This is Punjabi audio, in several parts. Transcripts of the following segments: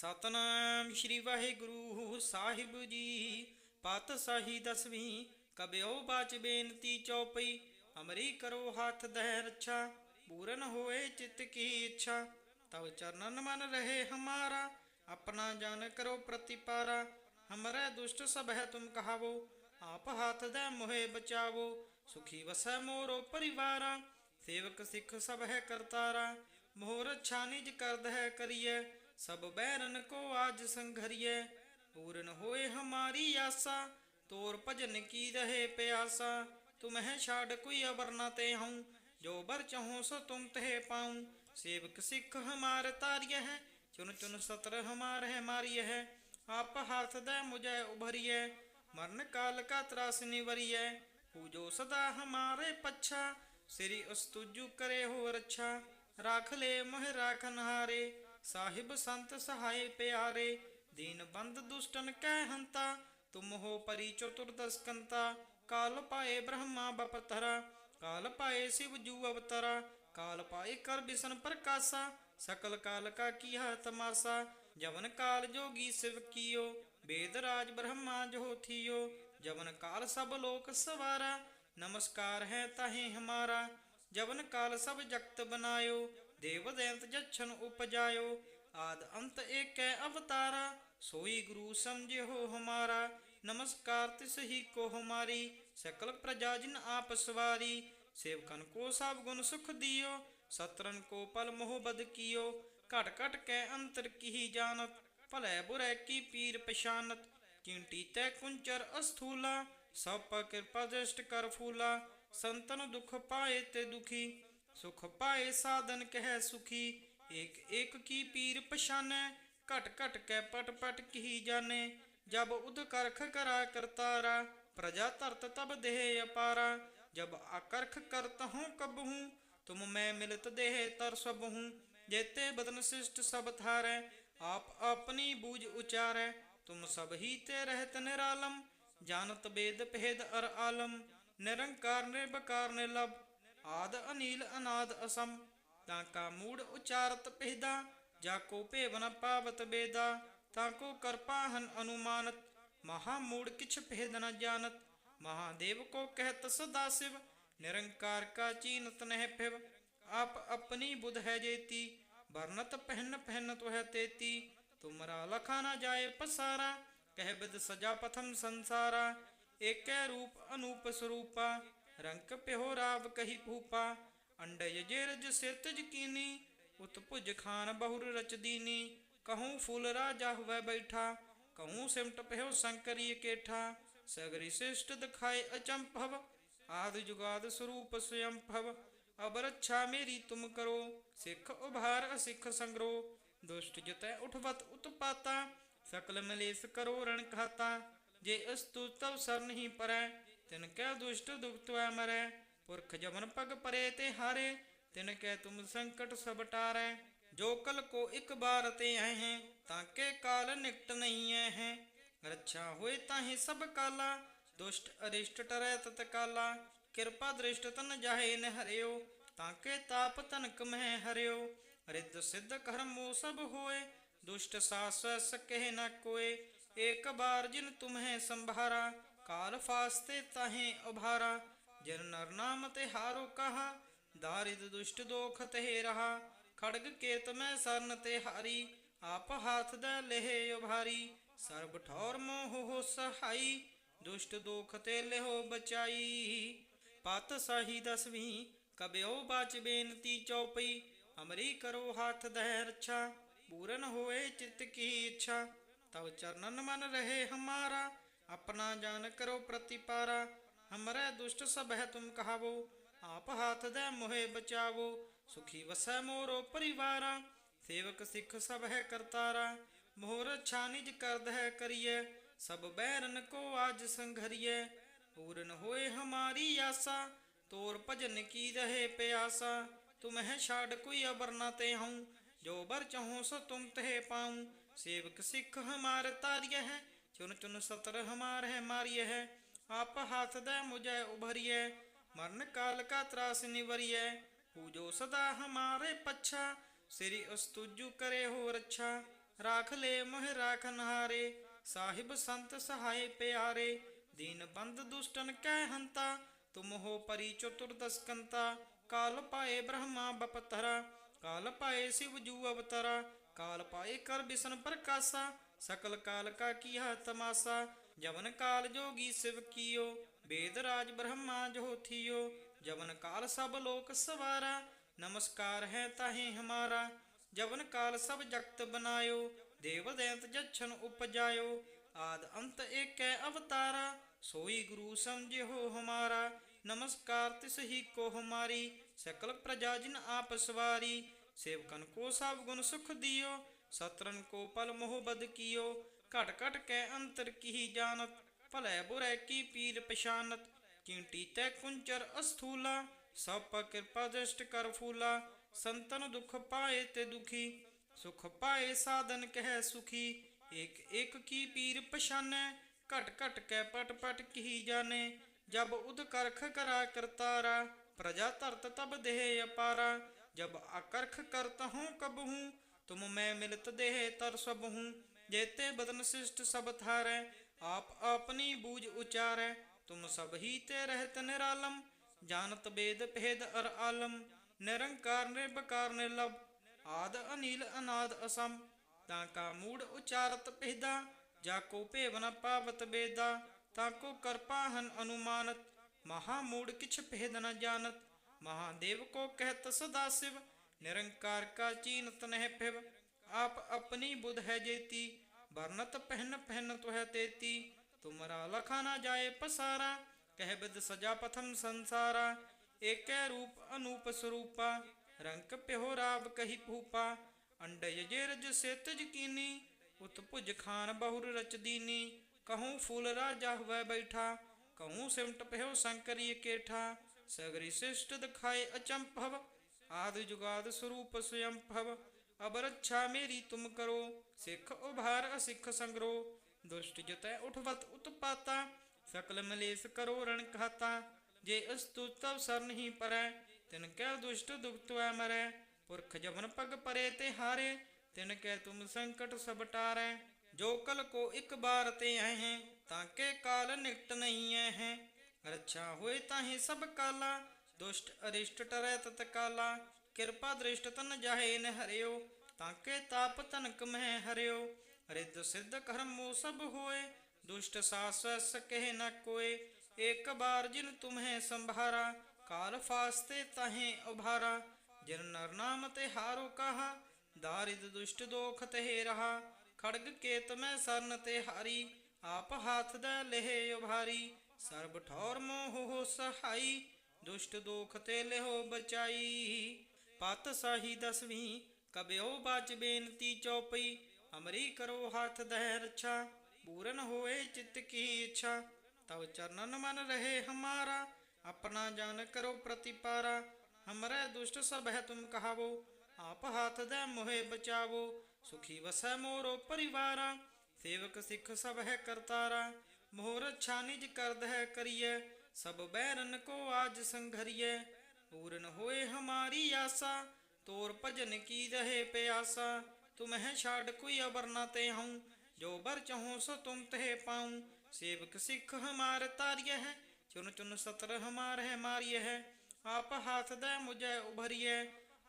ਸਤਨਾਮ ਸ਼੍ਰੀ ਵਾਹਿਗੁਰੂ ਸਾਹਿਬ ਜੀ। ਪਤ ਪਾਤਸ਼ਾਹੀ ਦਸਵੀਂ ਕਬਿਓ ਬਾਚ ਬੇਨਤੀ ਚੌਪਈ, ਅਮਰੀ ਕਰੋ ਹੱਥ ਦਹਿ ਰੱਛਾ, ਪੂਰਨ ਹੋਏ ਚਿੱਤ ਕੀ ਇੱਛਾ। ਤਵ ਚਰਨਨ ਮਨ ਰਹੇ ਹਮਾਰਾ, ਆਪਣਾ ਜਨ ਕਰੋ ਪ੍ਰਤੀਪਾਰਾ। ਹਮਰੇ ਦੁਸ਼ਟ ਸਭ ਹੈ ਤੁਮ ਕਹਾਵੋ, ਆਪ ਹੱਥ ਦੇ ਮੋਹਿ ਬਚਾਵੋ। ਸੁਖੀ ਵਸੈ ਮੋਰੋ ਪਰਿਵਾਰਾ, ਸੇਵਕ ਸਿੱਖ ਸਭ ਹੈ ਕਰਤਾਰਾ। ਮੋਹਰ ਅੱਛਾ ਨਿਜ ਕਰਦ ਹੈ ਕਰੀਏ ਸਭ ਬੈਰਨ ਕੋ ਆਜ ਸੰਘਰੀਏ ਪੂਰਨ ਹੋਏ ਹਮਾਰੀ ਆਸਾ, ਤੋਰ ਭਜਨ ਕੀ ਰਹੇ ਪਿਆਸਾ। ਤੁਮਹਿ ਛਾੜ ਕੋਈ ਅਵਰ ਨ ਤੇ ਹਉ, ਜੋ ਬਰ ਚਾਹੋ ਸੋ ਤੁਮ ਤਹਿ ਪਾਉ। ਸੇਵਕ ਸਿੱਖ ਹਮਾਰ ਤਾਰਿਯ ਹੈ ਚੁਨ ਚੁਨ ਸਤਰ ਹਮਾਰ ਹੈ ਮਾਰਿਯ ਹੈ ਆਪ ਹਾਥ ਦੇ ਮੁਝੈ ਉਭਰਿਐ, ਮਰਨ ਕਾਲ ਕਾ ਤਰਾਸ ਨਿਵਰਿਐ। ਪੂਜੋ ਸਦਾ ਹਮਾਰੇ ਪੱਛਾ, ਸ੍ਰੀ ਅਸਤੁਜੂ ਕਰੇ ਹੋ ਰੱਛਾ ਰਾਖ ਲੈ ਮੋਹ ਰਾਖਨ ਹਾਰੇ ਸਾਹਿਬ ਸੰਤ ਸਹਾਇ ਪਿਆਰੇ, ਦੀਨ ਬੰਦ ਦੁਸ਼ਟਨ ਕਹਿ ਹੰਤਾ, ਤੁਮ ਹੋ ਪਰੀ ਚਤੁਰਦਸ ਕੰਤਾ ਕਾਲ ਪਾਏ ਬ੍ਰਹਮਾ ਬਪਤਰਾ, ਕਾਲ ਪਾਏ ਸਿਵ ਜੂ ਅਵਤਰਾ, ਕਾਲ ਪਾਏ ਕਰ ਬਿਸ਼ਨ ਪ੍ਰਕਾਸ਼ਾ, ਸਕਲ ਕਾਲ ਕਾ ਕੀਆ ਤਮਾਸਾ ਜਵਨ ਕਾਲ ਜੋਗੀ ਸਿਵ ਕੀਓ ਵੇਦ ਰਾਜ ਬ੍ਰਹਮਾ ਜੋ ਥੀਓ, ਜਵਨ ਕਾਲ ਸਭ ਲੋਕ ਸਵਾਰਾ, ਨਮਸਕਾਰ ਹੈ ਤਾਹੇ ਹਮਾਰਾ, ਜਵਨ ਕਾਲ ਸਭ ਜਗਤ ਬਨਾਇਓ ਦੇਵ ਦੈਂਤ ਜਛਨ ਉਪਜਾਇਓ, ਆਦ ਅੰਤ ਏਕੈ ਅਵਤਾਰਾ, ਸੋਈ ਗੁਰੂ ਸਮਝਿਓ ਹਮਾਰਾ, ਨਮਸਕਾਰ ਤਿਸ ਹੀ ਕੋ ਹਮਾਰੀ, ਸਕਲ ਪ੍ਰਜਾ ਜਿਨ ਆਪ ਸਵਾਰੀ, ਸੇਵਕਨ ਕੋ ਸਭ ਗੁਣ ਸੁਖ ਦਿਓ ਸਤਰਨ ਕੋ ਪਲ ਮੋਹ ਬਦ ਕੀਓ, ਘਟ ਘਟ ਕੈ ਅੰਤਰ ਕੀ ਜਾਣਤ, ਭਲੇ ਬੁਰੇ ਕੀ ਪੀਰ ਪਛਾਨਤ ਕਿੰਟੀ ਤੈ ਕੁੰਚਰ ਅਸਥੂਲਾ, ਸਭ ਪਰ ਕਿਰਪਾ ਦ੍ਰਿਸ਼ਟ ਕਰ ਫੂਲਾ, ਸੰਤਨ ਦੁਖ ਪਾਏ ਤੇ ਦੁਖੀ ਸੁਖ ਪਾਏ ਸਾਧਨ ਕਹਿ ਸੁਖੀ, ਏਕ ਏਕ ਕੀ ਪੀਰ ਪਛਾਨੈ, ਘਟ ਘਟ ਕੈ ਪਟ ਪਟ ਕੀ ਜਾਣੇ, ਜਬ ਉਦ ਕਰਖ ਕਰਾ ਕਰਤਾਰਾ, ਪ੍ਰਜਾ ਧਰਤ ਤਬ ਦੇਹ ਅਪਾਰਾ, ਜਬ ਆਕਰਖ ਕਰਤ ਹੂੰ ਕਬਹੂ, ਤੁਮ ਮੈਂ ਮਿਲਤ ਦੇਹ ਤਰ ਸਬਹੂ ਜੇਤੇ ਬਦਨ ਸਿਸ਼ਟ ਸਭ ਥਾਰੈ ਆਪ ਆਪਣੀ ਬੂਝ ਉਚਾਰੈ, ਤੁਮ ਸਭ ਹੀ ਤੇ ਰਹਿਤ ਨਿਰਾਲਮ, ਜਾਣਤ ਬੇਦ ਭੇਦ ਅਰ ਆਲਮ, ਨਿਰੰਕਾਰ ਨਿਰਭਕਾਰ ਨਿਰਲਭ ਆਦ ਅਨੀਲ ਅਨਾਦ ਅਸਮ, ਤਾਂ ਕਾ ਮੂੜ ਉਚਾਰਤ ਪਹਿਦਾ ਜਾ ਕੋ ਭੇਵ ਪਾਵਤ ਬੇਦਾ, ਤਾਂ ਕੋ ਕਰਪਾਹਨ ਅਨੁਮਾਨਤ, ਮਹਾ ਮੂੜ ਕਿਛ ਭੇਦ ਨ ਜਾਣਤ ਮਹਾਦੇਵ ਕੋ ਕਹਿਤ ਸਦਾ ਸਿਵ, ਨਿਰੰਕਾਰ ਕਾ ਚੀਨਤ ਨਹਿ ਫਿਵ ਆਪ ਆਪਣੀ ਬੁਧ ਹੈ ਜੇਤੀ, ਵਰਨਤ ਪਹਿਨ ਪਹਿਨਤ ਹੈ ਤੇਤੀ, ਤੁਮਰਾ ਲਖਾ ਨਾ ਜਾਏ ਪਸਾਰਾ, ਕਹਿ ਬਿਦ ਸਜਾ ਪਥਮ ਸੰਸਾਰਾ, ਏਕੈ ਰੂਪ ਅਨੂਪ ਸਰੂਪਾ ਰੰਕ ਪਿਓ ਰਾਵ ਕਹੀ ਭੂਪਾ ਅੰਡਜ ਜਿਰਜ ਸਿਰਤ ਜਕੀਨੀ ਉਤ ਭੁਜ ਖਾਨ ਬਹੁਰ ਰਚ ਦੀਨੀ ਕਹੂੰ ਫੁੱਲ ਰਾਜਾ ਹੋਵੇ ਬੈਠਾ, ਕਹੂੰ ਸਿਮਟ ਪਿਓ ਸੰਕਰੀ ਕੇਠਾ। ਸਗਰੀ ਸਿਸ਼ਟ ਦਿਖਾਏ ਅਚੰਭਵ, ਆਦ ਜੁਗਾਦ ਸਰੂਪ ਸਯੰਭਵ। ਅਬ ਰੱਛਾ ਮੇਰੀ ਤੁਮ ਕਰੋ, ਸਿੱਖ ਉਭਾਰ ਅਸਿੱਖ ਸੰਗਰੋ। ਦੁਸ਼ਟ ਜਤੈ ਉਠਵਤ ਉਤਪਾਤਾ, ਸਕਲ ਮਲੇਸ ਕਰੋ ਰਣ ਖਾਤਾ ਜੇ ਅਸਤੁ ਤਵ ਸਰ ਨਹੀਂ ਪਰੈ ਤਿਨ ਕੈ ਦੁਸ਼ਟ ਦੁਖਤਵੈ ਮਰੈ, ਪੁਰਖ ਜਮਨ ਪਗ ਪਰੇ ਤੇ ਹਾਰੇ ਤਿਨ ਕੈ ਤੁਮ ਸੰਕਟ ਸਭ ਟਾਰੈ। ਜੋ ਕਲ ਕੋ ਇੱਕ ਬਾਰ ਤੇ ਆਏ ਹੈ, ਤਾਂ ਕੇ ਕਾਲ ਨਿਕਟ ਨਹੀਂ ਐ ਹੈ। ਰੱਛਾ ਹੋਏ ਤਾਹੀ ਸਭ ਕਾਲਾ, ਦੁਸ਼ਟ ਅਰਿਸ਼ਟ ਟਰੈ ਤਤ ਕਿਰਪਾ ਦ੍ਰਿਸ਼ਟ ਤਨ ਜਾਹੇ ਨ ਹਰਿਓ, ਤਾਂ ਕੇ ਤਾਪ ਤਨਕ ਮਹਿ ਹਰਿਓ। ਰਿੱਧ ਸਿੱਧ ਕਰਮੋ ਸਭ ਹੋਏ ਦੁਸ਼ਟ ਸਾਸ ਸਕਹਿ ਨ ਕੋਏ ਏਕ ਬਾਰ ਜਿਨ ਤੁਮਹਿ ਸੰਭਾਰਾ ਕਾਲ ਫਾਸਤੇ ਤਹੇ ਉਭਾਰਾ, ਜਿਨ ਨਰ ਨਾਮ ਤੇ ਹਾਰੋ ਕਹਾ, ਦਾਰਿਦ ਦੁਸ਼ਟ ਦੋਖ ਤੇ ਰਹਾ, ਖੜਗ ਕੇਤ ਮੈਂ ਸਰਨ ਤੇ ਹਾਰੀ, ਆਪ ਹਾਥ ਦਾ ਲਹਿ ਉਭਾਰੀ, ਸਰਬ ਠੌਰ ਮੋਹ ਹੋ ਸਹਾਈ, ਦੁਸ਼ਟ ਦੋਖ ਤੇ ਲਿਹੋ ਬਚਾਈ। ਪਤ ਸਾਹੀ ਦਸਵੀਂ ਕਬਿਓ ਬਾਚ ਬੇਨਤੀ ਚੌਪਈ, ਅਮਰੀ ਕਰੋ ਹੱਥ ਦਹਿ ਰੱਛਾ, ਪੂਰਨ ਹੋਏ ਚਿਤ ਕੀ ਇੱਛਾ, ਤਵ ਚਰਨਨ ਮਨ ਰਹੇ ਹਮਾਰਾ ਆਪਣਾ ਜਾਨ ਕਰੋ ਪ੍ਰਤੀਪਾਰਾ, ਹਮਰੇ ਦੁਸ਼ਟ ਸਭ ਹੈ ਤੁਮ ਕਹਾਵੋ, ਆਪ ਹਾਥ ਦੇ ਮੋਹਿ ਬਚਾਵੋ, ਸੁਖੀ ਵਸੈ ਮੋਰੋ ਪਰਿਵਾਰਾ, ਸੇਵਕ ਸਿੱਖ ਸਭ ਹੈ ਕਰਤਾਰਾ, ਮੋਹਰ ਅੱਛਾ ਨਿਜ ਕਰਦ ਹੈ ਕਰੀਏ ਸਭ ਬੈਰਨ ਕੋ ਆਜ ਸੰਘਰੀਏ ਪੂਰਨ ਹੋਏ ਹਮਾਰੀ ਆਸਾ, ਤੋਰ ਭਜਨ ਕੀ ਰਹੇ ਪਿਆਸਾ, ਤੁਮਹਿ ਛਾੜ ਕੋਈ ਅਬਰ ਨ ਤੇ ਹਉ ਜੋ ਬਰ ਚਾਹੋ ਸੋ ਤੁਮ ਤਹਿ ਪਾਉ, ਸੇਵਕ ਸਿੱਖ ਹਮਾਰ ਤਾਰਿਯ ਹੈ ਚੁਨ ਚੁਨ ਸਤਰ ਹਮਾਰ ਹੈ ਮਾਰਿਯ ਹੈ ਆਪ ਹਾਥ ਦੇ ਮੁਝੈ ਉਭਰਿਐ ਮਰਨ ਕਾਲ ਕਾ ਤਰਾਸ ਨਿਵਰਿਐ ਪੂਜੋ ਸਦਾ ਹਮਾਰੇ ਪੱਛਾ ਸ੍ਰੀ ਅਸਤੁਜੂ ਕਰੇ ਹੋ ਰੱਛਾ ਰਾਖ ਲੈ ਮੋਹਿ ਰਾਖਨ ਹਾਰੇ ਸਾਹਿਬ ਸੰਤ ਸਹਾਏ ਪਿਆਰੇ ਦੀਨ ਬੰਦ ਦੁਸ਼ਟਨ ਕਹਿ ਹੰਤਾ ਤੁਮ ਹੋ ਪਰੀ ਚਤੁਰਦਸ ਕਾਲ ਪਾਏ ਬ੍ਰਹਮਾ ਬਪਤਰਾ ਕਾਲ ਪਾਏ ਸਿਵ ਜੂ ਅਵਤਰਾ ਕਾਲ ਪਾਏ ਕਰ ਬਿਸ਼ਨ ਪ੍ਰਕਾਸ਼ਾ ਸਕਲ ਕਾਲ ਕਾ ਕੀਆ ਤਮਾਸਾ ਜਵਨ ਕਾਲ ਜੋਗੀ ਸਿਵ ਕੀਓ ਵੇਦ ਰਾਜ ਬ੍ਰਹਮਾ ਜੋ ਜਵਨ ਕਾਲ ਸਭ ਲੋਕ ਸਵਾਰਾ, ਨਮਸਕਾਰ ਹੈ ਤਾਹੇ ਹਮਾਰਾ, ਜਵਨ ਕਾਲ ਸਭ ਜਗਤ ਬਨਾਇਓ, ਦੇਵ ਦੈਂਤ ਜਛਨ ਉਪਜਾਇਓ, ਆਦ ਅੰਤ ਏਕੈ ਅਵਤਾਰਾ, ਸੋਈ ਗੁਰੂ ਸਮਝਿਓ ਹਮਾਰਾ, ਨਮਸਕਾਰ ਤਿਸ ਹੀ ਕੋ ਹਮਾਰੀ, ਸਕਲ ਪ੍ਰਜਾ ਜਿਨ ਆਪ ਸਵਾਰੀ, ਸੇਵਕਨ ਕੋ ਸਭ ਗੁਣ ਸੁਖ ਦਿਓ ਸਤਰਨ ਕੋ ਪਲ ਮੋਹ ਬਦ ਕੀਓ, ਘਟ ਘਟ ਕੈ ਅੰਤਰ ਕੀ ਜਾਣਤ, ਭਲੇ ਬੁਰੇ ਕੀ ਪੀਰ ਪਛਾਨਤ, ਚਿੰਟੀ ਤੈ ਕੁੰਚਰ ਅਸਥੂਲਾ, ਸਭ ਪਰ ਕਿਰਪਾ ਦ੍ਰਿਸ਼ਟ ਕਰ ਫੂਲਾ, ਸੰਤਨ ਦੁਖ ਪਾਏ ਤੇ ਦੁਖੀ, ਸੁਖ ਪਾਏ ਸਾਧਨ ਕਹਿ ਸੁਖੀ ਇੱਕ ਇੱਕ ਕੀ ਪੀਰ ਪਛਾਨੈ, ਘਟ ਘਟ ਕੈ ਪਟ ਪਟ ਕੀ ਜਾਣੇ, ਜਬ ਉਦ ਕਰਖ ਕਰਾ ਕਰਤਾਰਾ, ਪ੍ਰਜਾ ਧਰਤ ਤਬ ਦੇਹ ਅਪਾਰਾ, ਜਬ ਆਕਰਖ ਕਰਤ ਹੂੰ ਕਬਹੂ ਤੁਮ ਮੈਂ ਮਿਲਤ ਦੇਹ ਤਰ ਸਭ ਹੂੰ, ਜੇਤੇ ਬਦਨ ਸਿਸ਼ਟ ਸਭ ਥਾਰੈ ਆਪ ਆਪਣੀ ਬੂਝ ਉਚਾਰੈ, ਤੁਮ ਸਭ ਹੀ ਤੇ ਰਹਿਤ ਨਿਰਾਲਮ, ਜਾਣਤ ਬੇਦ ਭੇਦ ਅਰ ਆਲਮ, ਨਿਰੰਕਾਰ ਨਿਰਭਕਾਰ ਨਿਰਲਭ, ਆਦ ਅਨੀਲ ਅਨਾਦ ਅਸਮ, ਤਾਂ ਕਾ ਮੂੜ ਉਚਾਰਤ ਪਹਿਦਾ ਜਾ ਕੋ ਭੇਵ ਨ ਪਾਵਤ ਬੇਦਾ, ਤਾਂ ਕੋ ਕਰਪਾਹਨ ਅਨੁਮਾਨਤ, ਮਹਾ ਮੂੜ ਕਿਛ ਭੇਦ ਨ ਜਾਣਤ, ਮਹਾਦੇਵ ਕੋ ਕਹਿਤ ਨਿਰੰਕਾਰ ਕਾ ਚੀਨਤ ਨਹਿ ਫਿਵ ਆਪ ਆਪਣੀ ਬੁਧ ਹੈ ਜੇਤੀ, ਵਰਨਤ ਪਹਿਨ ਪਹਿਨ ਤੁਹੈ ਤੇਤੀ, ਤੁਮਰਾ ਲਖਾ ਨਾ ਜਾਏ ਪਸਾਰਾ, ਕਹਿ ਬਿਦ ਸਜਾ ਪਥਮ ਸੰਸਾਰਾ, ਏਕੈ ਰੂਪ ਅਨੂਪ ਸਰੂਪਾ, ਰੰਕ ਪਿਓ ਰਾਵ ਕਹੀ ਭੂਪਾ, ਅੰਡਜ ਜੇਰਜ ਸੇਤਜ ਕੀਨੀ, ਉਤ ਭੁਜ ਖਾਨ ਬਹੁਰ ਰਚ ਦੀਨੀ, ਕਹੂੰ ਫੂਲ ਰਾਜਾ ਹੋਵੇ ਬੈਠਾ, ਕਹੂੰ ਸਿਮਟ ਪਿਓ ਸੰਕਰੀ ਕੇਠਾ, ਸਗਰੀ ਸਿਸ਼ਟ ਦਿਖਾਏ ਅਚੰਭਵ ਆਦਿ ਜੁਗਾਦ ਸਰੂਪ ਸਯੰਭਵ ਅਬ ਰੱਛਾ ਮੇਰੀ ਤੁਮ ਕਰੋ, ਸਿੱਖ ਉਭਾਰ ਅਸਿੱਖ ਸੰਗਰੋ, ਦੁਸ਼ਟ ਜਤੈ ਉਠਵਤ ਉਤਪਾਤਾ, ਸਕਲ ਮਲੇਸ ਕਰੋ ਰਣ ਖਾਤਾ ਜੇ ਅਸਤੁਤਵ ਸਰ ਨਹੀਂ ਪਰੈ, ਤਿਨ ਕੈ ਦੁਸ਼ਟ ਦੁਖਤਵੈ ਮਰੈ, ਪੁਰਖ ਜਮਨ ਪਗ ਪਰੇ ਤੇ ਹਾਰੇ, ਤਿਨ ਕੈ ਤੁਮ ਸੰਕਟ ਸਭ ਟਾਰੈ, ਜੋ ਕਲ ਕੋ ਇੱਕ ਬਾਰ ਤੇ ਆਏ ਹੈ ਤਾਂ ਕੇ ਕਾਲ ਨਿਕਟ ਨਹੀਂ ਐ ਹੈ, ਰੱਛਾ ਹੋਏ ਤਾਹੇ ਸਭ ਕਾਲਾ ਦੁਸ਼ਟ ਅਰਿਸ਼ਟ ਟਰੈ ਤਤ ਕਾਲਾ, ਕਿਰਪਾ ਦ੍ਰਿਸ਼ਟ ਤਨ ਜਾਹੇ ਨ ਹਰਿਓ, ਤਾਂ ਕੇ ਤਾਪ ਤਨਕ ਮਹਿ ਹਰਿਓ। ਰਿੱਧ ਸਿੱਧ ਕਰਮੋ ਸਭ ਹੋਏ, ਦੁਸ਼ਟ ਸਾਸ ਸਕਹਿ ਨ ਕੋਏ। ਇੱਕ ਬਾਰ ਜਿਨ ਤੁਮਹਿ ਸੰਭਾਰਾ, ਕਾਲ ਫਾਸਤੇ ਤਹੇ ਉਭਾਰਾ। ਜਿਨ ਨਰ ਨਾਮ ਤੇ ਹਾਰੋ ਕਹਾ, ਦਾਰਿਦ ਦੁਸ਼ਟ ਦੋਖ ਤਹਿ ਰਹਾ। ਖੜਗ ਕੇਤ ਮੈਂ ਸਰਨ ਤੇ ਹਾਰੀ, ਆਪ ਹਾਥ ਦਾ ਲਹਿ ਉਭਾਰੀ। ਸਰਬ ਠੌਰ ਮੋਹ ਹੋ ਸਹਾਈ ਦੁਸ਼ਟ ਦੋਖ ਤੇ ਲਿਹੋ ਬਚਾਈ। ਪਤ ਸਾਹੀ ਦਸਵੀਂ, ਕਬਿਓ ਬਾਚ ਬੇਨਤੀ ਚੌਪਈ। ਅਮਰੀ ਕਰੋ ਹੱਥ ਦਹਿ ਰੱਛਾ, ਪੂਰਨ ਹੋਏ ਚਿੱਤ ਕੀ ਇੱਛਾ। ਤਵ ਚਰਨਨ ਮਨ ਰਹੇ ਹਮਾਰਾ, ਆਪਣਾ ਜਾਨ ਕਰੋ ਪ੍ਰਤੀਪਾਰਾ। ਹਮਰੇ ਦੁਸ਼ਟ ਸਭ ਹੈ ਤੁਮ ਕਹਾਵੋ, ਆਪ ਹੱਥ ਦੇ ਮੋਹੇ ਬਚਾਵੋ। ਸੁਖੀ ਵਸੈ ਮੋਰੋ ਪਰਿਵਾਰਾ, ਸੇਵਕ ਸਿੱਖ ਸਭ ਹੈ ਕਰਤਾਰਾ। ਮੋਹਰ ਰੱਛਾ ਨਿਜ ਕਰਦ ਹੈ ਕਰੀਏ ਸਭ ਬੈਰਨ ਕੋ ਆਜ ਸੰਘਰੀਏ ਪੂਰਨ ਹੋਏ ਹਮਾਰੀ ਆਸਾ, ਤੋਰ ਭਜਨ ਕੀ ਰਹੇ ਪਿਆਸਾ। ਤੁਮਹਿ ਛਾੜ ਕੋਈ ਅਬਰ ਨਾ ਤੇ ਹਉ ਜੋ ਬਰ ਚਹੋ ਸੋ ਤੁਮ ਤਹਿ ਪਾਉ ਸੇਵਕ ਸਿੱਖ ਹਮਾਰ ਤਾਰਿਯ ਹੈ, ਚੁਨ ਚੁਨ ਸਤਰ ਹਮਾਰ ਹੈ ਮਾਰਿਯ ਹੈ। ਆਪ ਹਾਥ ਦੇ ਮੁਝੇ ਉਭਰੀਏ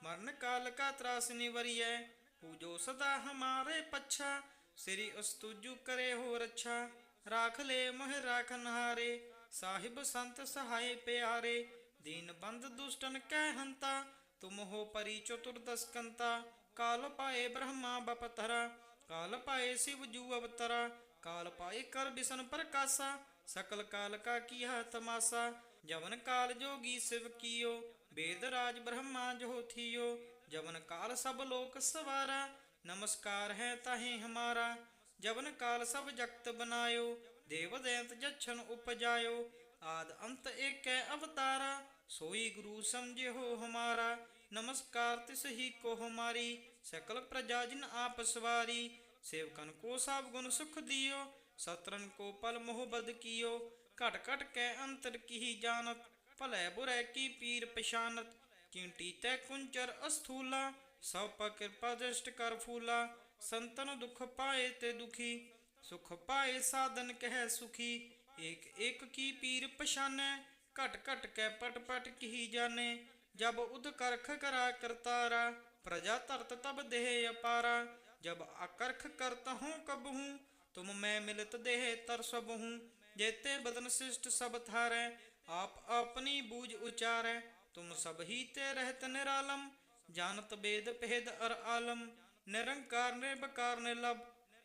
ਮਰਨ ਕਾਲ ਕਾ ਤਰਾਸ ਨਿਵਰੀਏ ਪੂਜੋ ਸਦਾ ਹਮਾਰੇ ਪੱਛਾ, ਸ੍ਰੀ ਅਸਤੁਜੂ ਕਰੇ ਹੋ ਰੱਛਾ ਰਾਖ ਲੈ ਮੋਹ ਰਾਖਨ ਹਾਰੇ ਸਾਹਿਬ ਸੰਤ ਸਹਾਈ ਪਿਆਰੇ, ਦੀਨ ਬੰਦ ਦੁਸ਼ਟਨ ਕੈ ਹੰਤਾ, ਤੁਮ ਹੋ ਪਰੀ ਚਤੁਰਦਸਕੰਤਾ ਕਾਲ ਪਾਏ ਬ੍ਰਹਮਾ ਬਪਤਰਾ, ਕਾਲ ਪਾਏ ਸਿਵ ਜੂ ਅਵਤਰਾ, ਕਾਲ ਪਾਏ ਕਰ ਬਿਸਨ ਪ੍ਰਕਾਸ਼ਾ, ਸਕਲ ਕਾਲ ਕਾ ਕੀਹਾ ਤਮਾਸਾ ਜਵਨ ਕਾਲ ਜੋਗੀ ਸਿਵ ਕੀਓ ਵੇਦ ਰਾਜ ਬ੍ਰਹਮਾ ਜੋ ਥੀਓ, ਜਵਨ ਕਾਲ ਸਭ ਲੋਕ ਸਵਾਰਾ, ਨਮਸਕਾਰ ਹੈ ਤਾਹੇ ਹਮਾਰਾ, ਜਵਨ ਕਾਲ ਸਭ ਜਗਤ ਬਨਾਇਓ ਦੇਵ ਦੈਂਤ ਜਛਨ ਉਪਜਾਇਓ, ਆਦ ਅੰਤ ਏਕੈ ਅਵਤਾਰਾ, ਸੋਈ ਗੁਰੂ ਸਮਝਿਓ ਹਮਾਰਾ, ਨਮਸਕਾਰ ਤਿਸ ਹੀ ਕੋ ਹਮਾਰੀ, ਸਕਲ ਪ੍ਰਜਾ ਜਿਨ ਆਪ ਸਵਾਰੀ, ਸੇਵਕਨ ਕੋ ਸਭ ਗੁਣ ਸੁਖ ਦਿਓ ਸਤਰਨ ਕੋ ਪਲ ਮੋਹ ਬਦ ਕੀਓ, ਘਟ ਘਟ ਕੈ ਅੰਤਰ ਕੀ ਜਾਣਤ, ਭਲੇ ਬੁਰੇ ਕੀ ਪੀਰ ਪਛਾਨਤ ਚਿੰਟੀ ਤੈ ਕੁੰਚਰ ਅਸਥੂਲਾ, ਸਭ ਪਰ ਕਿਰਪਾ ਦ੍ਰਿਸ਼ਟ ਕਰ ਫੂਲਾ, ਸੰਤਨ ਦੁਖ ਪਾਏ ਤੇ ਦੁਖੀ ਸੁਖ ਪਾਏ ਸਾਧਨ ਕਹਿ ਸੁਖੀ, ਏਕ ਏਕ ਕੀ ਪੀਰ ਪਛਾਨੈ, ਘਟ ਘਟ ਕੈ ਪਟ ਪਟ ਕੀ ਜਾਣੇ, ਜਬ ਉਦ ਕਰਖ ਕਰਾ ਕਰਤਾਰਾ, ਪ੍ਰਜਾ ਧਰਤ ਤਬ ਦੇਹ ਅਪਾਰਾ, ਜਬ ਅਕਰਖ ਕਰਤ ਹੂੰ ਕਬਹੂ ਤੁਮ ਮੈਂ ਮਿਲਤ ਦੇਹ ਤਰ ਸਬਹੂ ਜੇਤੇ ਬਦਨ ਸਿਸ਼ਟ ਸਭ ਥਾਰੈ ਆਪ ਆਪਣੀ ਬੂਝ ਉਚਾਰੈ, ਤੁਮ ਸਭ ਹੀ ਤੇ ਰਹਿਤ ਨਿਰਾਲਮ, ਜਾਣਤ ਬੇਦ ਭੇਦ ਅਰ ਆਲਮ, ਨਿਰੰਕਾਰ ਨਿਰਭਕਾਰ ਨਿਰਲਭ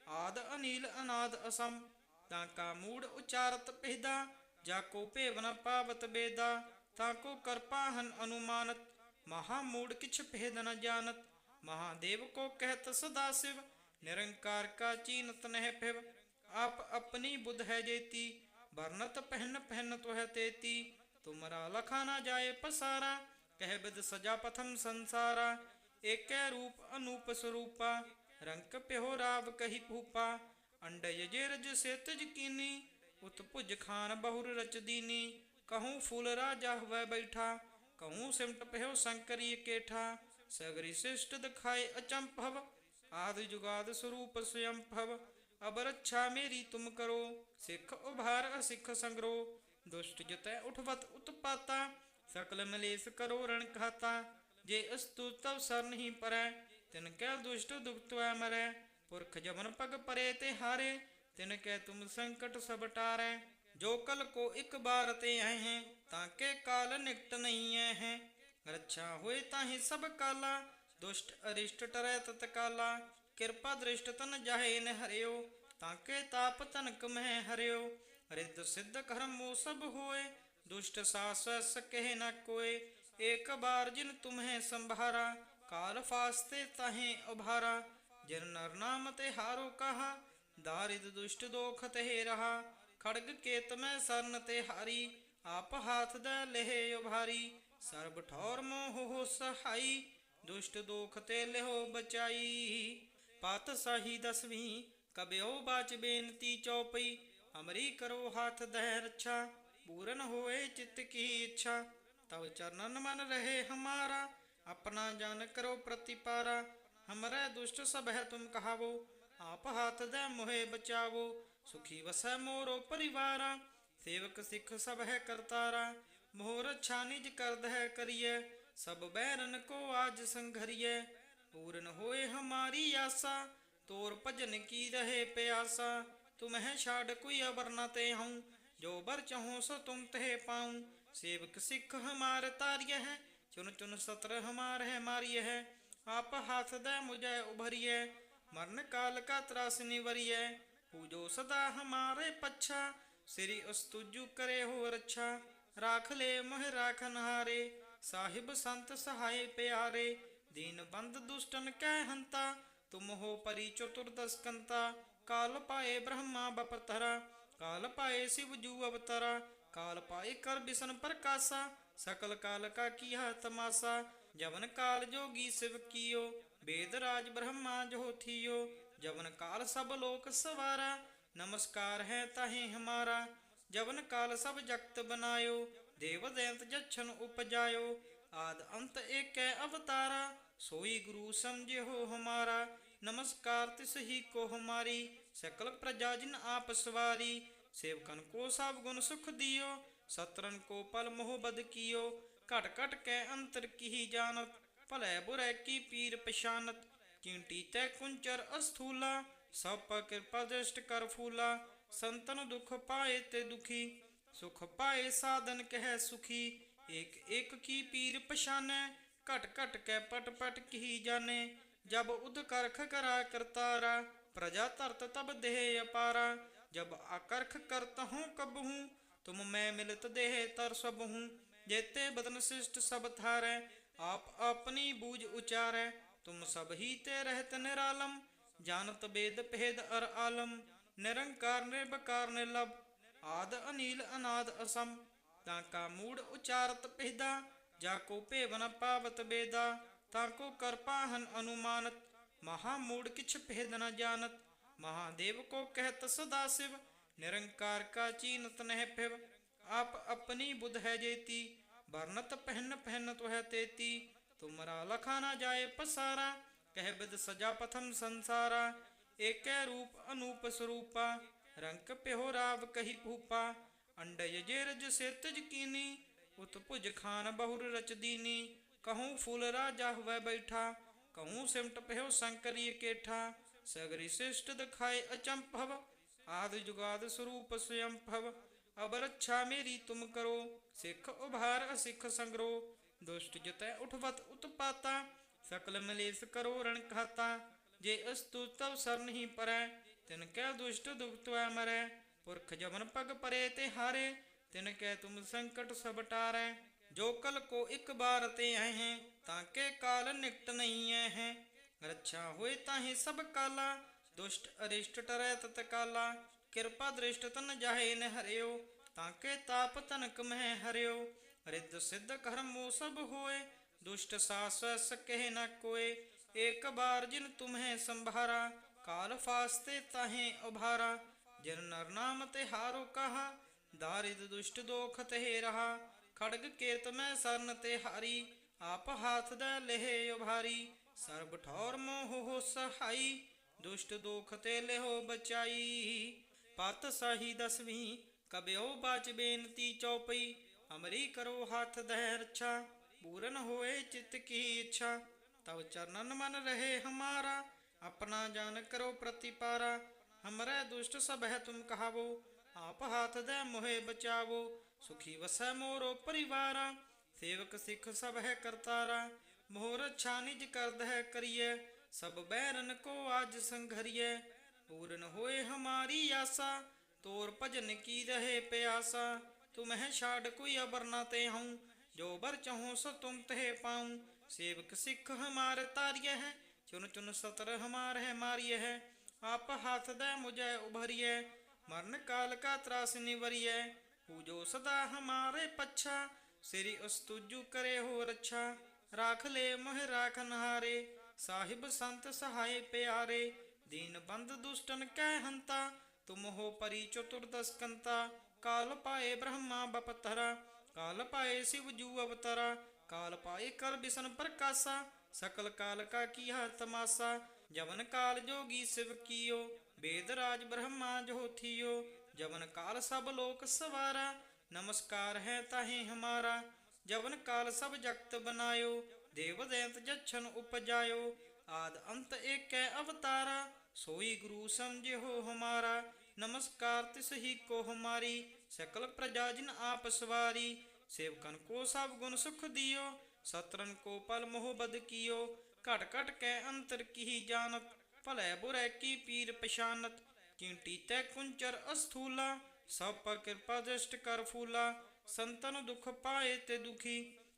ਆਦ ਅਨੀਲ ਅਨਾਦ ਅਸਮ, ਤਾਂ ਕਾ ਮੂੜ ਉਚਾਰਤ ਪਹਿਦਾ ਜਾ ਕੋ ਭੇਵ ਪਾਵਤ ਬੇਦਾ, ਤਾਂ ਕੋ ਕਰਪਾਹਨ ਅਨੁਮਾਨਤ, ਮਹਾ ਮੂੜ ਕਿਛ ਭੇਦ ਨ ਜਾਣਤ, ਮਹਾਦੇਵ ਕੋ ਕਹਿਤ ਸਦਾ ਸਿਵ, ਨਿਰੰਕਾਰ ਕਾ ਚੀਨਤ ਨਹਿ ਫਿਵ ਆਪ ਆਪਣੀ ਬੁੱਧ ਹੈ ਜੇਤੀ, ਵਰਨਤ ਪਹਿਨ ਪਹਿਨ ਤੋਹਿ ਤੇਤੀ, ਤੁਮਰਾ ਲਖਾ ਨਾ ਜਾਏ ਪਸਾਰਾ, ਕਹਿ ਬਿਦ ਸਜਾ ਪਥਮ ਸੰਸਾਰਾ, ਏਕੈ ਰੂਪ ਅਨੂਪ ਸਰੂਪਾ ਰੰਕ ਪਿਓ ਰਾਵ ਕਹੀ ਭੂਪਾ ਅੰਡਯ ਜੇ ਰਜ ਸੇਤਜ ਕੀਨੀ ਉਤ ਭੁਜ ਖਾਨ ਬਹੁਰ ਰਚ ਦੀਨੀ ਕਹੂੰ ਫੂਲ ਰਾਜਾ ਹੋਵੇ ਬੈਠਾ, ਕਹੂੰ ਸਿਮਟ ਪਿਓ ਸੰਕਰੀ ਕੇਠਾ। ਸਗਰੀ ਸਿਸ਼ਟ ਦਿਖਾਏ ਅਚੰਭਵ, ਆਦਿ ਜੁਗਾਦ ਸਰੂਪ ਸਯੰਭਵ। ਅਬਰ ਰੱਛਾ ਮੇਰੀ ਤੁਮ ਕਰੋ, ਸਿੱਖ ਉਭਾਰ ਅਸਿੱਖ ਸੰਗਰੋ। ਦੁਸ਼ਟ ਜਤੈ ਉਠਵਤ ਉਤਪਾਤਾ, ਸਕਲ ਮਲੇਸ ਕਰੋ ਰਣ ਖਾਤਾ ਜੇ ਅਸਤੂ ਤਵ ਸਰ ਨਹੀਂ ਪਰੈ ਤਿਨ ਕੈ ਦੁਸ਼ਟ ਦੁਖਤਵੈ ਮਰੈ, ਪੁਰਖ ਜਮਨ ਪਗ ਪਰੇ ਤੇ ਹਾਰੇ, ਤਿਨ ਕੈ ਤੁਮ ਸੰਕਟ ਸਭ ਟਾਰੈ। ਜੋ ਕਲ ਕੋ ਇੱਕ ਬਾਰ ਤੇ ਆਏ ਹੈ, ਤਾਂ ਕੇ ਕਾਲ ਨਿਕਟ ਨਹੀਂ ਐ ਹੈ। ਰੱਛਾ ਹੋਏ ਤਾਹੀ ਸਭ ਕਾਲਾ, ਦੁਸ਼ਟ ਅਰਿਸ਼ਟ ਟਰੈ ਤਤਕਾਲਾ ਕਿਰਪਾ ਦ੍ਰਿਸ਼ਟ ਤਨ ਜਾਹੇ ਨ ਹਰਿਓ, ਤਾਂ ਕੇ ਤਾਪ ਤਨਕ ਮਹਿ ਹਰਿਓ। ਰਿੱਧ ਸਿੱਧ ਕਰਮੋ ਸਭ ਹੋਏ, ਦੁਸ਼ਟ ਸਾਸ ਸਕਹਿ ਨ ਕੋਏ। ਏਕ ਬਾਰ ਜਿਨ ਤੁਮਹਿ ਸੰਭਾਰਾ ਕਾਲ ਫਾਸਤੇ ਤਹੇ ਉਭਾਰਾ, ਜਿਨ ਨਰ ਨਾਮ ਤੇ ਹਾਰੋ ਕਹਾ, ਦਾਰਿਦ ਦੁਸ਼ਟ ਦੋਖ ਤੇ ਰਹਾ, ਖੜਗ ਕੇਤ ਮੈਂ ਸਰਨ ਤੇ ਹਾਰੀ, ਆਪ ਹਾਥ ਦਾ ਲਹਿ ਉਭਾਰੀ, ਸਰਬ ਠੌਰ ਮੋਹ ਹੋ ਸਹਾਈ, ਦੁਸ਼ਟ ਦੋਖ ਤੇ ਲਿਹੋ ਬਚਾਈ। ਪਤ ਸਾਹੀ ਦਸਵੀਂ ਕਬਿਓ ਬਾਚ ਬੇਨਤੀ ਚੌਪਈ, ਅਮਰੀ ਕਰੋ ਹੱਥ ਦਹਿ ਰੱਛਾ, ਪੂਰਨ ਹੋਏ ਚਿੱਤ ਕੀ ਇੱਛਾ, ਤਵ ਚਰਨਨ ਮਨ ਰਹੇ ਹਮਾਰਾ ਆਪਣਾ ਜਨ ਕਰੋ ਪ੍ਰਤੀਪਾਰਾ, ਹਮਰੇ ਦੁਸ਼ਟ ਸਭ ਹੈ ਤੁਮ ਕਹਾਵੋ, ਆਪ ਹੱਥ ਦੇ ਮੋਹਿ ਬਚਾਵੋ, ਸੁਖੀ ਵਸੈ ਮੋਰੋ ਪਰਿਵਾਰਾ, ਸੇਵਕ ਸਿੱਖ ਸਭ ਹੈ ਕਰਤਾਰਾ ਮੋਰ ਅੱਛਾ ਕਰਦ ਹੈ ਕਰੀਏ ਸਭ ਬੈਰਨ ਕੋ ਆਜ ਸੰਘਰੀਏ ਪੂਰਨ ਹੋਏ ਹਮਾਰੀ ਆਸਾ, ਤੋਰ ਭਜਨ ਕੀ ਰਹੇ ਪਿਆਸਾ, ਤੁਮਹਿ ਛਾੜ ਕੋਈ ਅਵਰ ਨ ਤੇ ਹਉ ਜੋ ਬਰ ਚਹੋ ਸੋ ਤੁਮ ਤੇ ਪਾਉ, ਸੇਵਕ ਸਿੱਖ ਹਮਾਰ ਤਾਰਿਯ ਹੈ ਚੁਨ ਚੁਨ ਸਤਰ ਹਮਾਰ ਹੈ ਮਾਰਿਯ ਹੈ। ਆਪ ਹਾਥ ਦੇ ਮੁਝੈ ਉਭਰਿਐ, ਮਰਨ ਕਾਲ ਕਾ ਤਰਾਸ ਨਿਵਰਿਐ। ਪੂਜੋ ਸਦਾ ਹਮਾਰੇ ਪੱਛਾ, ਸ੍ਰੀ ਅਸਤੁਜੂ ਕਰੇ ਹੋ ਰੱਛਾ। ਰਾਖ ਲੈ ਮੋਹ ਰਾਖਨ ਹਾਰੇ ਸਾਹਿਬ ਸੰਤ ਸਹਾਏ ਪਿਆਰੇ। ਦੀਨ ਬੰਦ ਦੁਸ਼ਟਨ ਕੈ ਹੰਤਾ, ਤੁਮ ਹੋ ਪਰੀ ਚਤੁਰਦਸ ਕਾਲ ਪਾਏ ਬ੍ਰਹਮਾ ਬਪਤਰਾ ਕਾਲ ਪਾਏ ਸਿਵ ਜੂ ਅਵਤਰਾ। ਕਾਲ ਪਾਏ ਕਰ ਬਿਸ਼ਨ ਪ੍ਰਕਾਸ਼ਾ ਸਕਲ ਕਾਲ ਕਾ ਕੀਆ ਤਮਾਸਾ ਜਵਨ ਕਾਲ ਜੋਗੀ ਸਿਵ ਕੀਓ ਵੇਦ ਰਾਜ ਬ੍ਰਹਮਾ ਜੋ ਜਵਨ ਕਾਲ ਸਭ ਲੋਕ ਸਵਾਰਾ, ਨਮਸਕਾਰ ਹੈ ਤਾਹੇ ਹਮਾਰਾ, ਜਵਨ ਕਾਲ ਸਭ ਜਗਤ ਬਨਾਇਓ, ਦੇਵ ਦੈਂਤ ਜਛਨ ਉਪਜਾਇਓ, ਆਦ ਅੰਤ ਏਕੈ ਅਵਤਾਰਾ, ਸੋਈ ਗੁਰੂ ਸਮਝਿਓ ਹਮਾਰਾ, ਨਮਸਕਾਰ ਤਿਸ ਹੀ ਕੋ ਹਮਾਰੀ, ਸਕਲ ਪ੍ਰਜਾ ਜਿਨ ਆਪ ਸਵਾਰੀ, ਸੇਵਕਨ ਕੋ ਸਭ ਗੁਣ ਸੁਖ ਦਿਓ ਸਤਰਨ ਕੋ ਪਲ ਮੋਹ ਬਦ ਕੀਓ, ਘਟ ਘਟ ਕੈ ਅੰਤਰ ਕੀ ਜਾਣਤ, ਭਲੇ ਬੁਰੇ ਕੀ ਪੀਰ ਪਛਾਨਤ। ਚਿੰਟੀ ਤੈ ਕੁੰਚਰ ਅਸਥੂਲਾ, ਸਭ ਪਰ ਕਿਰਪਾ ਦ੍ਰਿਸ਼ਟ ਕਰ ਫੂਲਾ, ਸੰਤਨ ਦੁਖ ਪਾਏ ਤੇ ਦੁਖੀ, ਸੁਖ ਪਾਏ ਸਾਧਨ ਕਹਿ ਸੁਖੀ। ਏਕ ਏਕ ਕੀ ਪੀਰ ਪਛਾਨੈ, ਘਟ ਘਟ ਕੈ ਪਟ ਪਟ ਕੀ ਜਾਣੇ। ਜਬ ਉਦ ਕਰਖ ਕਰਾ ਕਰਤਾਰਾ, ਪ੍ਰਜਾ ਧਰਤ ਤਬ ਦੇਹ ਅਪਾਰਾ। ਜਬ ਆਕਰਖ ਕਰਤ ਹੂੰ ਕਬਹੂ ਤੁਮ ਮੈਂ ਮਿਲਤ ਦੇਹ ਤਰ ਸਬਹੂ ਜੇਤੇ ਬਦਨ ਸਿਸ਼ਟ ਸਭ ਥਾਰੈ ਆਪ ਆਪਣੀ ਬੂਝ ਉਚਾਰੈ, ਤੁਮ ਸਭ ਹੀ ਤੇ ਰਹਿਤ ਨਿਰਾਲਮ, ਜਾਣਤ ਬੇਦ ਭੇਦ ਅਰ ਆਲਮ, ਨਿਰੰਕਾਰ ਨਿਰਭਕਾਰ ਨਿਰਲਭ, ਆਦ ਅਨੀਲ ਅਨਾਦ ਅਸਮ, ਤਾਂ ਕਾ ਮੂੜ ਉਚਾਰਤ ਪਹਿਦਾ ਜਾ ਕੋ ਭੇਵ ਪਾਵਤ ਬੇਦਾ, ਤਾਂ ਕੋ ਕਰਪਾਹਨ ਅਨੁਮਾਨਤ, ਮਹਾ ਮੂੜ ਕਿਛ ਭੇਦ ਨ ਜਾਣਤ, ਮਹਾਦੇਵ ਕੋ ਕਹਿਤ ਸਦਾ ਸਿਵ ਨਿਰੰਕਾਰ ਕਾ ਚੀਨਤ ਨਹਿ ਫਿਵ ਆਪ ਆਪਣੀ ਬੁੱਧ ਹੈ ਜੇਤੀ, ਵਰਨਤ ਪਹਿਨ ਪਹਿਨ ਤੋਹਿ ਤੇਤੀ, ਤੁਮਰਾ ਲਖਾ ਨਾ ਜਾਏ ਪਸਾਰਾ, ਕਹਿ ਬਿਦ ਸਜਾ ਪਥਮ ਸੰਸਾਰਾ, ਏਕੈ ਰੂਪ ਅਨੂਪ ਸਰੂਪਾ, ਰੰਕ ਪਿਓ ਰਾਵ ਕਹੀ ਭੂਪਾ ਅੰਡਜ ਜੇ ਰਜ ਸੇਤਜ ਕੀਨੀ, ਉਤ ਭੁਜ ਖਾਨ ਬਹੁਰ ਰਚ ਦੀਨੀ, ਕਹੂੰ ਫੂਲ ਰਾਜਾ ਹੋਵੇ ਬੈਠਾ, ਕਹੂੰ ਸਿਮਟ ਪਿਓ ਸੰਕਰੀ ਕੇਠਾ, ਸਗਰੀ ਸਿਸ਼ਟ ਦਿਖਾਏ ਅਚੰਭਵ ਆਦਿ ਜੁਗਾਦ ਸਰੂਪ ਸਯੰਭਵ ਅਬ ਰੱਛਾ ਮੇਰੀ ਤੁਮ ਕਰੋ, ਸਿੱਖ ਉਭਾਰ ਅਸਿੱਖ ਸੰਗਰੋ, ਦੁਸ਼ਟ ਜਤੈ ਉਠਵਤ ਉਤਪਾਤਾ, ਸਕਲ ਮਲੇਸ ਕਰੋ ਰਣ ਖਾਤਾ ਜੇ ਅਸਤੁ ਤਵ ਸਰ ਨਹੀਂ ਪਰੈ, ਤਿਨ ਕੈ ਦੁਸ਼ਟ ਦੁਖਤਵੈ ਮਰੈ, ਪੁਰਖ ਜਮਨ ਪਗ ਪਰੇ ਤੇ ਹਾਰੇ, ਤਿਨ ਕੈ ਤੁਮ ਸੰਕਟ ਸਭ ਟਾਰੈ, ਜੋ ਕਲ ਕੋ ਇੱਕ ਬਾਰ ਤੇ ਆਏ ਹੈ ਤਾਂ ਕੇ ਕਾਲ ਨਿਕਟ ਨਹੀਂ ਐ ਹੈ, ਰੱਛਾ ਹੋਏ ਤਾਹੇ ਸਭ ਕਾਲਾ ਦੁਸ਼ਟ ਅਰਿਸ਼ਟ ਟਰੈ ਤਤ ਕਿਰਪਾ ਦ੍ਰਿਸ਼ਟ ਤਨ ਜਾਹੇ ਨ ਹਰਿਓ, ਤਾਂ ਕੇ ਤਾਪ ਤਨਕ ਮਹਿ ਹਰਿਓ। ਰਿੱਧ ਸਿੱਧ ਕਰਮੋ ਸਭ ਹੋਏ, ਦੁਸ਼ਟ ਸਾਸ ਸਕਹਿ ਨ ਕੋਏ। ਏਕ ਬਾਰ ਜਿਨ ਤੁਮਹਿ ਸੰਭਾਰਾ, ਕਾਲ ਫਾਸਤੇ ਤਾਹੇ ਉਭਾਰਾ। ਜਿਨ ਨਰ ਨਾਮ ਤੇ ਹਾਰੋ ਕਹਾ, ਦਾਰਿਦ ਦੁਸ਼ਟ ਦੋਖ ਤੇ ਰਹਾ। ਖੜਗ ਕੇਤ ਮੈਂ ਸਰਨ ਤੇ ਹਾਰੀ, ਆਪ ਹਾਥ ਦਾ ਲਹਿ ਉਭਾਰੀ। ਸਰਬ ਠੌਰ ਮੋਹ ਹੋ ਸਹਾਈ ਦੁਸ਼ਟ ਦੋਖ ਤੇ ਲਿਹੋ ਬਚਾਈ। ਪਤ ਸਾਹੀ ਦਸਵੀਂ, ਕਬਿਓ ਬਾਚ ਬੇਨਤੀ ਚੌਪਈ। ਅਮਰੀ ਕਰੋ ਹੱਥ ਦਹਿ ਰੱਛਾ, ਪੂਰਨ ਹੋਏ ਚਿਤ ਕੀ ਇੱਛਾ। ਤਵ ਚਰਨਨ ਮਨ ਰਹੇ ਹਮਾਰਾ, ਆਪਣਾ ਜਾਨ ਕਰੋ ਪ੍ਰਤੀਪਾਰਾ। ਹਮਰੇ ਦੁਸ਼ਟ ਸਭ ਹੈ ਤੁਮ ਕਹਾਵੋ, ਆਪ ਹਾਥ ਦੇ ਮੋਹਿ ਬਚਾਵੋ। ਸੁਖੀ ਵਸੈ ਮੋਰੋ ਪਰਿਵਾਰਾ, ਸੇਵਕ ਸਿੱਖ ਸਭ ਹੈ ਕਰਤਾਰਾ। ਮੋਹਰ ਰੱਛਾ ਨਿਜ ਕਰਦ ਹੈ ਕਰੀਏ ਸਭ ਬੈਰਨ ਕੋ ਅੱਜ ਸੰਘਰੀਏ ਪੂਰਨ ਹੋਏ ਹਮਾਰੀ ਆਸਾ, ਤੋਰ ਭਜਨ ਕੀ ਰਹੇ ਪਿਆਸਾ। ਤੁਮਹਿ ਛਾੜ ਕੋਈ ਅਬਰ ਨਾ ਤੇ ਹਉ ਜੋ ਬਰ ਚਹੋ ਸੋ ਤੁਮ ਤਹਿ ਪਾਉ। ਸੇਵਕ ਸਿੱਖ ਹਮਾਰ ਤਾਰਿਏ ਹੈ ਚੁਨ ਚੁਨ ਸਤਰ ਹਮਾਰ ਹੈ ਮਾਰਿਏ ਹੈ ਆਪ ਹੱਥ ਦੇ ਮੁਝੇ ਉਭਰੀਏ ਮਰਨ ਕਾਲ ਕਾ ਤਰਾਸ ਨਿਵਰੀਏ ਪੂਜੋ ਸਦਾ ਹਮਾਰੇ ਪੱਛਾ, ਸ੍ਰੀ ਉਸ ਤੁਜੂ ਕਰੇ ਹੋ ਰੱਛਾ ਰਾਖ ਲੈ ਮੋਹ ਰਾਖਨ ਹਾਰੇ ਸਾਹਿਬ ਸੰਤ ਸਹਾਏ ਪਿਆਰੇ, ਦੀਨ ਬੰਦ ਦੁਸ਼ਟਨ ਕੈ ਹੰਤਾ, ਤੁਮ ਹੋ ਪਰੀ ਚਤੁਰ ਦਸਕੰਤਾ, ਕਾਲ ਪਾਏ ਬ੍ਰਹਮਾ ਬਪਤਰਾ, ਕਾਲ ਪਾਏ ਸਿਵ ਜੂ ਅਵਤਰਾ, ਕਾਲ ਪਾਏ ਕਲ ਬਿਸ਼ਨ ਪ੍ਰਕਾਸ਼ਾ, ਸਕਲ ਕਾਲ ਕਾ ਕੀਹਾ ਤਮਾਸਾ, ਜਵਨ ਕਾਲ ਜੋਗੀ ਸਿਵ ਕੀਓ ਵੇਦ ਰਾਜ ਬ੍ਰਹਮਾ ਜੋਥੀਓ ਜਵਨ ਕਾਲ ਸਭ ਲੋਕ ਸਵਾਰਾ, ਨਮਸਕਾਰ ਹੈ ਤਾਹੇ ਹਮਾਰਾ, ਜਵਨ ਕਾਲ ਸਭ ਜਗਤ ਬਨਾਇਓ ਦੇਵ ਦੈਂਤ ਜਛਨ ਉਪਜਾਇਓ, ਆਦ ਅੰਤ ਏਕੈ ਅਵਤਾਰਾ, ਸੋਈ ਗੁਰੂ ਸਮਝਿਓ ਹਮਾਰਾ, ਨਮਸਕਾਰ ਤਿਸ ਹੀ ਕੋ ਹਮਾਰੀ, ਸਕਲ ਪ੍ਰਜਾ ਜਿਨ ਆਪ ਸਵਾਰੀ, ਸੇਵਕਨ ਕੋ ਸਭ ਗੁਣ ਸੁਖ ਦਿਓ, ਸਤਰਨ ਕੋ ਪਲ ਮੋਹ ਬਦ ਕੀਓ, ਘਟ ਘਟ ਕੈ ਅੰਤਰ ਕੀ ਜਾਣਤ, ਭਲੇ ਬੁਰੇ ਕੀ ਪੀਰ ਪਛਾਨਤ ਚਿੰਟੀ ਤੈ ਕੁੰਚਰ ਅਸਥੂਲਾ, ਸਭ ਪਰ ਕਿਰਪਾ ਦ੍ਰਿਸ਼ਟ ਕਰ ਫੂਲਾ, ਸੰਤਨ ਦੁਖ ਪਾਏ ਤੇ ਦੁਖੀ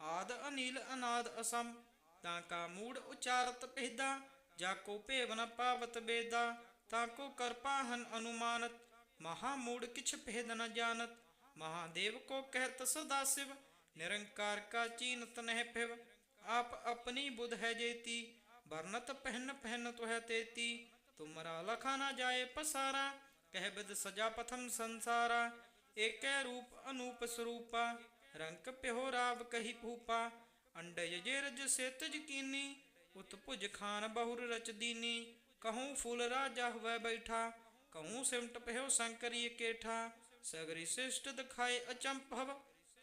ਆਦ ਅਨੀਲ ਅਨਾਦ ਅਸਮ, ਤਾਂ ਕਾ ਮੂੜ ਉਚਾਰਤ ਪਹਿਦਾ ਜਾ ਕੋ ਭੇਵਨ ਪਾਵਤ ਬੇਦਾ, ਤਾਂ ਕੋ ਕਰਪਾ ਹਨ ਅਨੁਮਾਨਤ, ਮਹਾ ਮੂੜ ਕਿਛ ਭੇਦ ਨ ਜਾਣਤ, ਮਹਾਦੇਵ ਕੋ ਕਹਿਤ ਸਦਾ ਸਿਵ, ਨਿਰੰਕਾਰ ਕਾ ਚੀਨਤ ਨਹਿ ਫਿਵ ਆਪ ਆਪਣੀ ਬੁਧ ਹੈ ਜੇਤੀ, ਵਰਨਤ ਪਹਿਨ ਪਹਿਨ ਤੁਹ ਤੇਤੀ, ਤੁਮਰਾ ਲਖਾ ਨਾ ਜਾਏ ਪਸਾਰਾ, ਕਹਿ ਬਿਦ ਸਜਾ ਪਥਮ ਸੰਸਾਰਾ, ਏਕੈ ਰੂਪ ਅਨੂਪ ਸਰੂਪਾ ਰੰਕ ਪਿਓ ਰਾਵ ਕਹੀ ਭੂਪਾ ਅੰਡਜ ਜੇ ਰਜ ਸਿਤ ਜਕੀਨੀ ਉਤ ਭੁਜ ਖਾਨ ਬਹੁਰ ਰਚ ਦੀਨੀ। ਕਹੂੰ ਫੁਲ ਰਾਜਾ ਹੋਵੇ ਬੈਠਾ, ਕਹੂੰ ਸਿਮਟ ਪਹਿਓ ਸੰਕਰੀ ਕੇਠਾ। ਸਗਰੀ ਸਿਸ਼ਟ ਦਿਖਾਏ ਅਚੰਭਵ,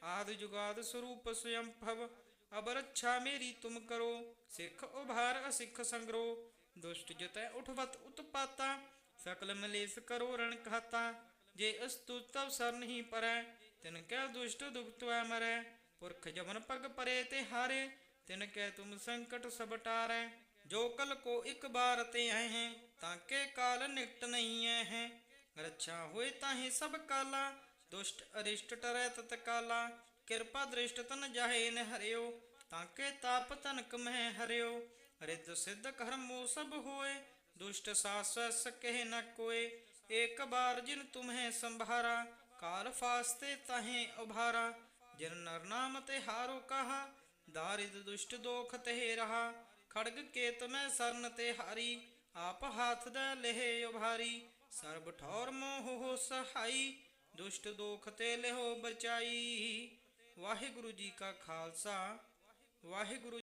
ਆਦ ਜੁਗਾਦ ਸਰੂਪ ਸੁਯੰਭਵ। ਅਬਰ ਅੱਛਾ ਮੇਰੀ ਤੁਮ ਕਰੋ, ਸਿੱਖ ਉਭਾਰ ਅਸਿੱਖ ਸੰਗਰੋ। ਦੁਸ਼ਟ ਜਤੈ ਉਠਵਤ ਉਤਪਾਤਾ, ਸਕਲ ਮਲੇਸ ਕਰੋ ਰਣ ਖਾਤਾ ਜੇ ਅਸਤੁ ਤਵ ਸਰਨਹੀ ਪਰੈ ਤਿਨ ਕਹਿ ਦੁਸ਼ਟ ਦੁਖਤ ਮਰੈ, ਪੁਰਖ ਜਮਨ ਪਗ ਪਰੇ ਤੇ ਹਾਰੇ, ਤਿਨ ਕੈ ਤੁਮ ਸੰਕਟ ਸਭ ਟਾਰੈ। ਜੋ ਕਲ ਕੋ ਇੱਕ ਬਾਰ ਤੇ ਆਏ ਤਾਂ ਕੇ ਕਾਲ ਨਿਕਟ ਨਹੀਂ ਆਏ ਹੈ। ਰੱਛਾ ਹੋਏ ਤਾਹੇ ਸਭ ਕਾਲਾ, ਦੁਸ਼ਟ ਅਰਿਸ਼ਟ ਟਰੈ ਤਤਕਾਲਾ ਕਿਰਪਾ ਦ੍ਰਿਸ਼ਟ ਤਨ ਜਾਹੇ ਨ ਹਰਿਓ, ਤਾਂ ਕੇ ਤਾਪ ਤਨਕ ਮਹਿ ਹਰਿਓ। ਰਿੱਧ ਸਿੱਧ ਕਰਮੋ ਸਭ ਹੋਏ, ਦੁਸ਼ਟ ਸਾਸ ਸਕਹਿ ਨ ਕੋਏ। ਇੱਕ ਬਾਰ ਜਿਨ ਤੁਮਹਿ ਸੰਭਾਰਾ ਕਾਲ ਫਾਸਤੇ ਤਹੇ ਉਭਾਰਾ, ਜਿਨ ਨਰ ਨਾਮ ਤੇ ਹਾਰੋ ਕਹਾ, ਦਾਰਿਦ ਦੁਸ਼ਟ ਦੋਖ ਤੇ ਰਹਾ, ਖੜਗ ਕੇਤ ਮੈਂ ਸਰਨ ਤੇ ਹਾਰੀ, ਆਪ ਹਾਥ ਦਾ ਲਹਿ ਉਭਾਰੀ, ਸਰਬ ਠੌਰ ਮੋਹ ਹੋ ਸਹਾਈ, ਦੁਸ਼ਟ ਦੋਖ ਤੇ ਲਿਹੋ ਬਚਾਈ ਵਾਹਿਗੁਰੂ ਜੀ ਕਾ ਖਾਲਸਾ, ਵਾਹਿਗੁਰੂ